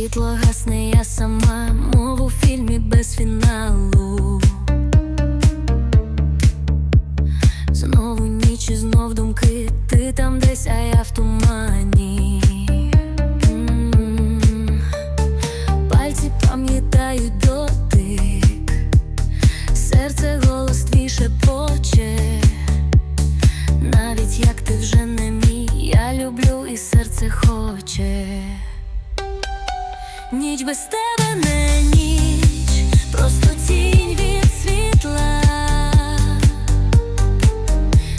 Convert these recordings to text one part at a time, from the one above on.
я сама, мов у фільмі без фіналу. Знову ніч і знов думки, ти там десь, а я в тумані. М. Пальці пам'ятають дотик, серце Ніч без тебе не ніч, просто тінь від світла.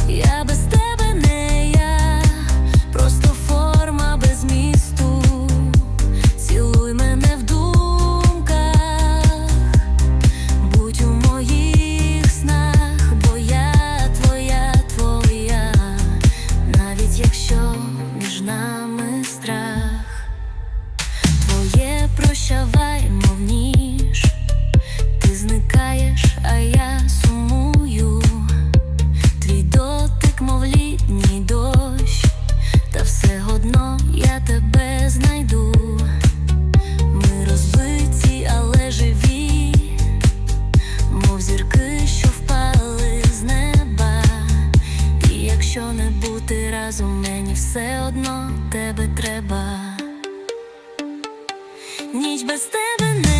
Я без тебе не я, просто форма без місту. Цілуй мене в думках, будь у моїх снах, бо я твоя, твоя, навіть якщо між нами ти зникаєш, а я сумую. Твій дотик, мов літній дощ, та все одно я тебе знайду. Ми розбиті, але живі, мов зірки, що впали з неба. І якщо не бути разом, мені все одно тебе треба ніч без тебе не.